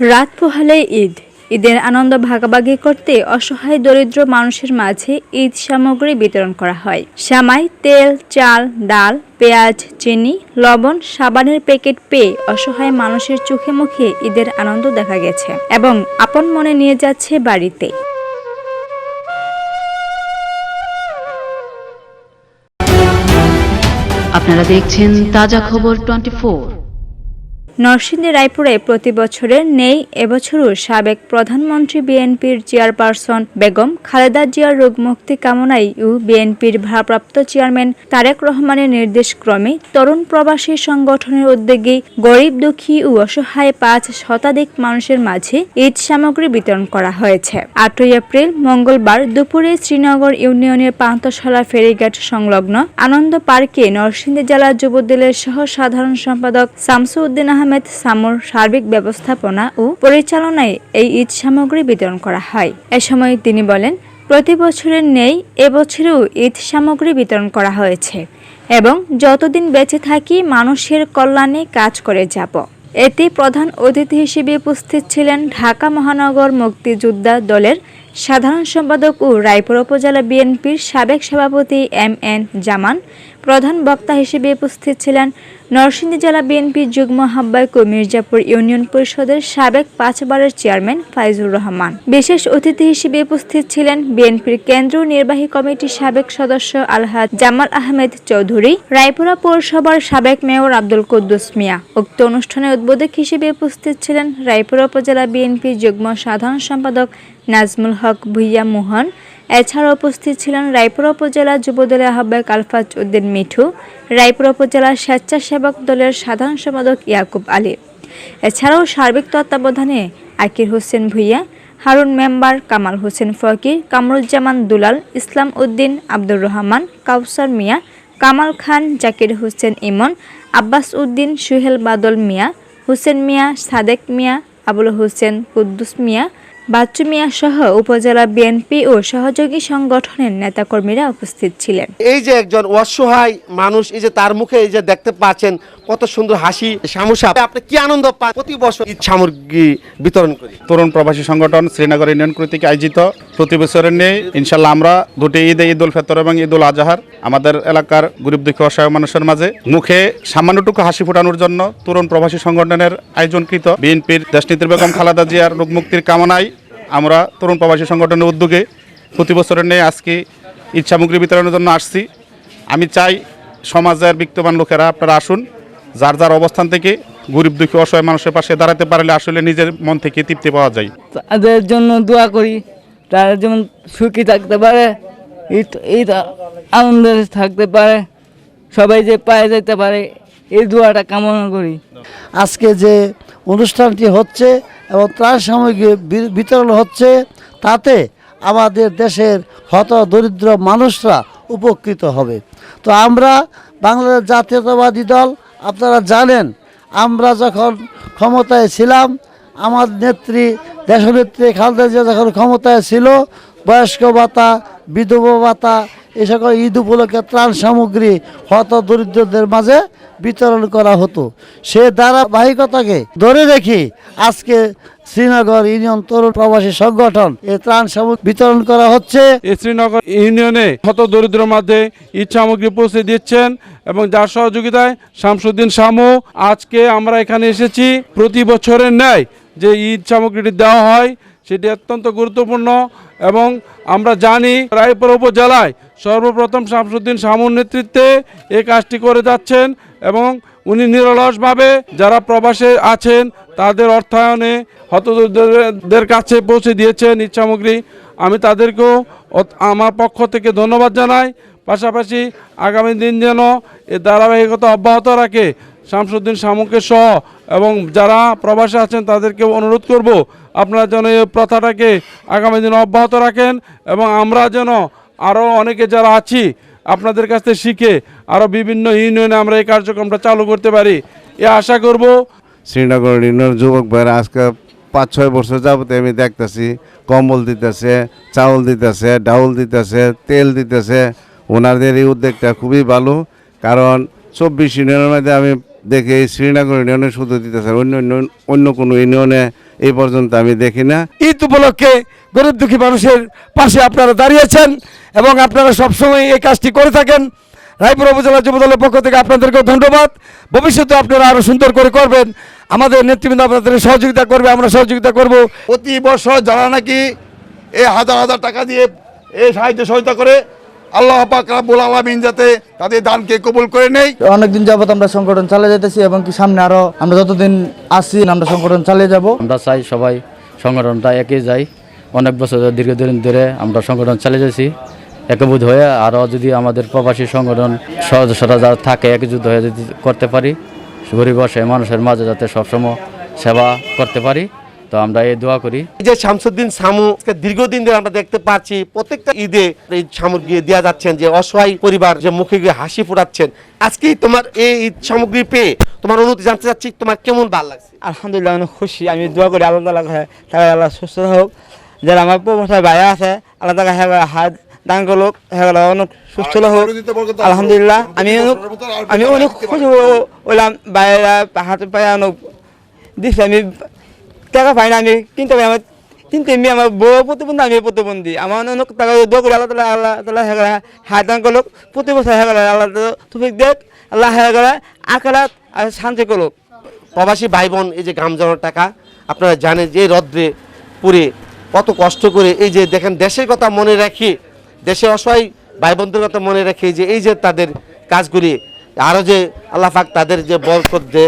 রাত পোহালে ঈদ। ঈদের আনন্দ ভাগাভাগি করতে অসহায় দরিদ্র মানুষের মাঝে ঈদ সামগ্রী বিতরণ করা হয়। সামাই তেল, চাল, ডাল, পেঁয়াজ, চিনি, লবণ, সাবানের প্যাকেট পেয়ে অসহায় মানুষের চোখে মুখে ঈদের আনন্দ দেখা গেছে এবং আপন মনে নিয়ে যাচ্ছে বাড়িতে। আপনারা দেখছেন তাজা খবর টোয়েন্টি নরসিংদী রায়পুরে প্রতি বছরের নেই, এবছরও সাবেক প্রধানমন্ত্রী বিএনপির চেয়ারপারসন বেগম খালেদা জিয়ার রোগমুক্তি কামনায় ও বিএনপির ভারপ্রাপ্ত চেয়ারম্যান তারেক রহমানের নির্দেশক্রমে তরুণ প্রবাসী সংগঠনের উদ্যোগে গরিব দুঃখী ও অসহায় পাঁচ শতাধিক মানুষের মাঝে ঈদ সামগ্রী বিতরণ করা হয়েছে। আটই এপ্রিল, মঙ্গলবার দুপুরে শ্রীনগর ইউনিয়নের পান্তশালা ফেরিঘাট সংলগ্ন আনন্দ পার্কে নরসিংদী জেলা যুবদলের সহ সাধারণ সম্পাদক শামসুউদ্দিন আহমেদ সামুর সার্বিক ব্যবস্থাপনা ও পরিচালনায় এই ঈদ সামগ্রী বিতরণ করা হয়। এ সময় তিনি বলেন, প্রতি বছরের নেই এবছরেও ঈদ সামগ্রী বিতরণ করা হয়েছে এবং যতদিন বেঁচে থাকি মানুষের কল্যাণে কাজ করে যাব। এতে প্রধান অতিথি হিসেবে উপস্থিত ছিলেন ঢাকা মহানগর মুক্তিযোদ্ধা দলের সাধারণ সম্পাদক ও রায়পুর উপজেলা বিএনপির সাবেক সভাপতি এম এন জামান প্রধান বক্তা হিসেবে উপস্থিত ছিলেন নরসিংদী জেলা বিএনপির যুগ্ম আহ্বায়ক ও মির্জাপুর ইউনিয়ন পরিষদের সাবেক পাঁচবারের চেয়ারম্যান ফাইজুর রহমান। বিশেষ অতিথি হিসেবে উপস্থিত ছিলেন বিএনপির কেন্দ্রীয় নির্বাহী কমিটির সাবেক সদস্য আলহাদ জামাল আহমেদ চৌধুরী, রায়পুরা পৌরসভার সাবেক মেয়র আব্দুল কুদ্দুস মিয়া। উক্ত অনুষ্ঠানে উদ্বোধক হিসেবে উপস্থিত ছিলেন রায়পুরা উপজেলা বিএনপির যুগ্ম সাধারণ সম্পাদক নাজমুল হক ভুইয়া মোহন এছাড়া উপস্থিত ছিলেন রায়পুর উপজেলা যুবদলের আহ্বায়ক আলফাজ উদ্দিন মিঠু, রায়পুর উপজেলা স্বেচ্ছাসেবক দলের সাধারণ সম্পাদক ইয়াকুব আলী। এছাড়াও সার্বিক তত্ত্বাবধানে আকির হোসেন ভুইয়া, হারুন মেম্বার কামাল হোসেন ফকির, কামরুজ্জামান দুলাল, ইসলাম উদ্দিন আব্দুর রহমান, কাউসার মিয়া, কামাল খান, জাকির হোসেন ইমন, আব্বাস উদ্দিন, সুহেল বাদল মিয়া, হোসেন মিয়া, সাদেক মিয়া, আবুল হোসেন কুদ্দুস মিয়া বাচ্চু মিয়া সহ উপজেলা বিএনপি ও সহযোগী সংগঠনের নেতাকর্মীরা উপস্থিত ছিলেন। এই যে একজন অসহায় মানুষ এই যে তার মুখে এই যে দেখতে পাচ্ছেন কত সুন্দর হাসি সামুসা আপনি কি আনন্দ পান? প্রতি বছর ঈদ সামগ্রী বিতরণ করি। তরুণ প্রবাসী সংগঠন শ্রীনগর ইউনিয়ন কর্তৃক আয়োজিত প্রতি বছরের নেই ইনশাল্লাহ আমরা দুটি ঈদে ঈদ উল ফেতর এবং ঈদ উল আজহার আমাদের এলাকার গরিব দুঃখী অসহায় মানুষের মাঝে মুখে সামান্যটুকু হাসি ফোটানোর জন্য তরুণ প্রবাসী সংগঠনের আয়োজনকৃত বিএনপির দেশনীতির বেগম খালাদা জিয়ার রোগ মুক্তির কামনায় আমরা তরুণ প্রবাসী সংগঠনের উদ্যোগে প্রতি বছরের নিয়ে আজকে ঈদ সামগ্রী বিতরণের জন্য আসছি। আমি চাই সমাজের বিত্তবান লোকেরা আপনারা আসুন, যার যার অবস্থান থেকে গরিব দুঃখী অসহায় মানুষের পাশে দাঁড়াতে পারলে আসলে নিজের মন থেকে তৃপ্তি পাওয়া যায়। তাদের জন্য দোয়া করি তারা যেমন সুখী থাকতে পারে ঈদ ঈদ আনন্দে থাকতে পারে, সবাই যে পায়ে যেতে পারে, এই দোয়াটা কামনা করি। আজকে যে অনুষ্ঠানটি হচ্ছে এবং ত্রাণ সামগ্রী বিতরণ হচ্ছে, তাতে আমাদের দেশের হত দরিদ্র মানুষরা উপকৃত হবে। তো আমরা বাংলাদেশ জাতীয়তাবাদী দল, আপনারা জানেন, আমরা যখন ক্ষমতায় ছিলাম, আমার নেত্রী, দেশনেত্রী খালেদা জিয়া যখন ক্ষমতায় ছিল, বয়স্ক ভাতা বিধবা ভাতা, এ সকল ঈদ উপলক্ষে ত্রাণ সামগ্রী, হত দরিদ্রদের মাঝে বিতরণ করা হতো। সে ধারাবাহিকতাকে ধরে রেখে আজকে শ্রীনগর ইউনিয়ন তরুণ প্রবাসী সংগঠন এ ত্রাণ সামগ্রী বিতরণ করা হচ্ছে। শ্রীনগর ইউনিয়নে হত দরিদ্র মাঝে ঈদ সামগ্রী পৌঁছে দিচ্ছেন এবং যার সহযোগিতায় শামসুদ্দিন শামু আজকে আমরা এখানে এসেছি। প্রতি বছরের ন্যায় যে ঈদ সামগ্রীটি দেওয়া হয় সেটি অত্যন্ত গুরুত্বপূর্ণ এবং আমরা জানি রায়পুর উপজেলায় সর্বপ্রথম শামসুদ্দিন শামুর নেতৃত্বে এই কাজটি করে যাচ্ছেন এবং উনি নিরলসভাবে যারা প্রবাসে আছেন তাদের অর্থায়নে হতদরিদ্রদের কাছে পৌঁছে দিয়েছেন ইচ্ছামগ্রী আমি তাদেরকেও আমার পক্ষ থেকে ধন্যবাদ জানাই। পাশাপাশি আগামী দিন যেন এ ধারাবাহিকতা অব্যাহত রাখে। শামসুদ্দিন শামুকে সহ এবং যারা প্রবাসে আছেন তাদেরকে অনুরোধ করব, আপনারা যেন এই প্রথাটাকে আগামী দিনে অব্যাহত রাখেন এবং আমরা যেন আরও অনেকে যারা আছি আপনাদের কাছ থেকে শিখে আরও বিভিন্ন ইউনিয়নে আমরা এই কার্যক্রমটা চালু করতে পারি। এ আশা করব শ্রীনগর ইউনিয়ন যুবক ভাইরা আজকে পাঁচ ছয় বছর যাবতে আমি দেখতেছি, কম্বল দিতেছে, চাউল দিতেছে, ডাউল দিতেছে, তেল দিতেছে ওনাদের এই উদ্যোগটা খুবই ভালো। কারণ চব্বিশ ইউনিয়নের মধ্যে আমি দেখে এই শ্রীনগর ইউনিয়নে শুধু দিতেছে অন্য অন্য অন্য কোনো ইউনিয়নে এই পর্যন্ত আমি দেখি না। ঈদ উপলক্ষে গরিব দুঃখী মানুষের পাশে আপনারা দাঁড়িয়েছেন এবং আপনারা সবসময় এই কাজটি করে থাকেন। রায়পুর উপজেলা যুবদলের পক্ষ থেকে আপনাদেরকে ধন্যবাদ। ভবিষ্যতে আপনারা আরও সুন্দর করে করবেন। আমাদের নেতৃবৃন্দ আপনাদের সহযোগিতা করবে আমরা সহযোগিতা করব। প্রতি বছর যারা নাকি এই হাজার হাজার টাকা দিয়ে এই সাহায্য সহায়তা করে আল্লাহ পাক রাব্বুল আলামিন যাতে তাদের দানকে কবুল করে নেই। অনেকদিন যাবত আমরা সংগঠন চালিয়ে যেতেছি এবং কি সামনে আরও আমরা যতদিন আসি আমরা সংগঠন চালিয়ে যাব। আমরা চাই সবাই সংগঠনটা একই যাই। অনেক বছর দীর্ঘদিন ধরে আমরা সংগঠন চালিয়ে যাচ্ছি একীভূত হয়ে আরও যদি আমাদের প্রবাসী সংগঠন সদস্যরা যারা থাকে একযুদ্ধ হয়ে যদি করতে পারি গরিব মানুষের মাঝে যাতে সবসময় সেবা করতে পারি। তো আমরা এই দোয়া করি। এই যে শামসুদ্দিন সামু দীর্ঘদিন ধরে আমরা দেখতে পাচ্ছি প্রত্যেকটা ঈদে এই সামগ্রী দেওয়া যাচ্ছেন যে অসহায় পরিবার যে মুখে গিয়ে হাসি ফোটাচ্ছেন। আজকেই তোমার এই ঈদ সামগ্রী পেয়ে তোমার অনুভূতি জানতে চাচ্ছি তোমার কেমন ভালো লাগছে? আলহামদুলিল্লাহ অনেক খুশি। আমি দোয়া করি আল্লাহ তালা তারা আল্লাহ সুস্থ হোক। যারা আমার প্রবাসের ভাইয়া আছে আল্লাহ তালা হ্যাঁ হাত দান করুক হ্যাঁ অনেক সুস্থ হোক। আলহামদুলিল্লাহ আমি অনেক আমি অনেক খুশি হলাম বাইরা হাতে পায়ে অনেক দিচ্ছি আমি টাকা পাই না আমি, কিনতে আমার, কিন্তু এমনি আমার বউ প্রতিবন্ধী, আমি প্রতিবন্ধী। আমার অনেক টাকা দোয়া করি আল্লাহ তালা আল্লাহ তালা হ্যাঁ হাত দান করুক, প্রতি বছর হ্যাঁ আল্লাহ তুফিক দেখ আল্লাহ হ্যাঁ আকারাত আর শান্তি করুক। প্রবাসী ভাই বোন এই যে গাম জমার টাকা, আপনারা জানেন যে রদ্রে পুরে কত কষ্ট করে, এই যে দেখেন দেশের কথা মনে রাখি দেশে অসহায় ভাই বোনদের কথা মনে রাখি যে, এই যে তাদের কাজগুলি, আরও যে আল্লাহ পাক তাদের যে বরকত যে